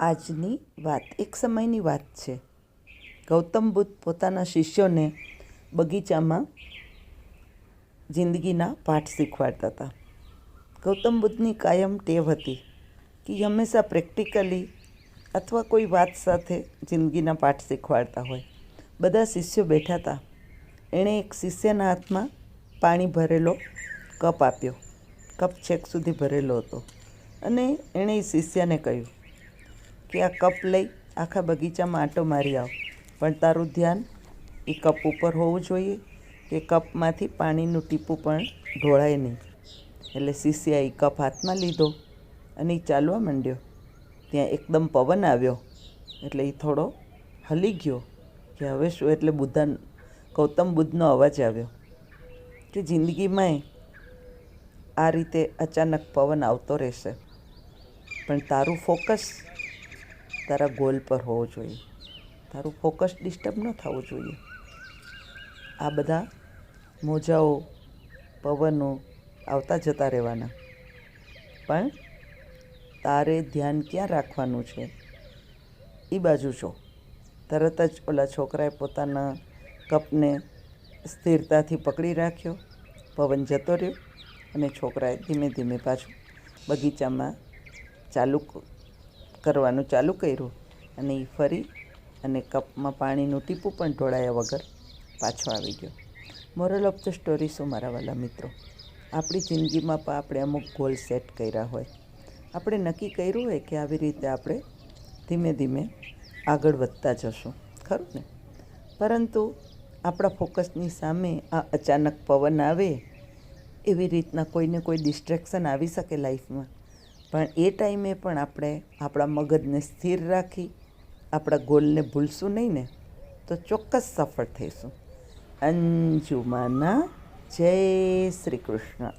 આજની વાત, એક સમયની વાત છે. ગૌતમ બુદ્ધ પોતાના શિષ્યોને બગીચામાં જિંદગીના પાઠ શીખવાડતા હતા. ગૌતમ બુદ્ધની કાયમ ટેવ હતી કે હંમેશા પ્રેક્ટિકલી અથવા કોઈ વાત સાથે જિંદગીના પાઠ શીખવાડતા હોય. બધા શિષ્યો બેઠા હતા. એણે એક શિષ્યના હાથમાં પાણી ભરેલો કપ આપ્યો. કપ છેક સુધી ભરેલો હતો અને એણે શિષ્યને કહ્યું આ કપ લઈ આખા બગીચામાં આંટો મારી આવ. પણ તારું ધ્યાન એ કપ ઉપર હોવું જોઈએ કે કપમાંથી પાણીનું ટીપું પણ ઢોળાય નહીં. એટલે શિષ્યાએ એ કપ હાથમાં લીધો અને એ ચાલવા માંડ્યો. ત્યાં એકદમ પવન આવ્યો. એટલે એ થોડો હલી ગયો કે હવે શું એટલે બુદ્ધા ગૌતમ બુદ્ધનો અવાજ આવ્યો કે જિંદગીમાંય આ રીતે અચાનક પવન આવતો રહેશે. પણ તારું ફોકસ તારા ગોલ પર હોવો જોઈએ. તારું ફોકસ ડિસ્ટર્બ ન થવું જોઈએ. આ બધા મોજાઓ, પવનો આવતા જતા રહેવાના. પણ તારે ધ્યાન ક્યાં રાખવાનું છે? એ બાજુ છો. તરત જ ઓલા છોકરાએ પોતાના કપને સ્થિરતાથી પકડી રાખ્યો. પવન જતો રહ્યો અને છોકરાએ ધીમે ધીમે પાછું બગીચામાં ચાલુ કરવાનું ચાલુ કર્યું અને એ ફરી અને કપમાં પાણીનું ટીપું પણ ઢોળાયા વગર પાછો આવી ગયો. મોરલ ઓફ ધ સ્ટોરી શું મારા વાલા મિત્રો? આપણી જિંદગીમાં પણ આપણે અમુક ગોલ સેટ કર્યા હોય. આપણે નક્કી કર્યું હોય કે આવી રીતે આપણે ધીમે ધીમે આગળ વધતા જશું. ખરું ને? પરંતુ આપણા ફોકસની સામે આ અચાનક પવન આવે, એવી રીતના કોઈને કોઈ ડિસ્ટ્રેક્શન આવી શકે લાઈફમાં પણ એ ટાઈમે પણ આપણે આપણા મગજને સ્થિર રાખી, આપણા ગોલને ભૂલશું નહીં ને, તો ચોક્કસ સફળ થઈશું. અંજુમાના જય શ્રી કૃષ્ણ.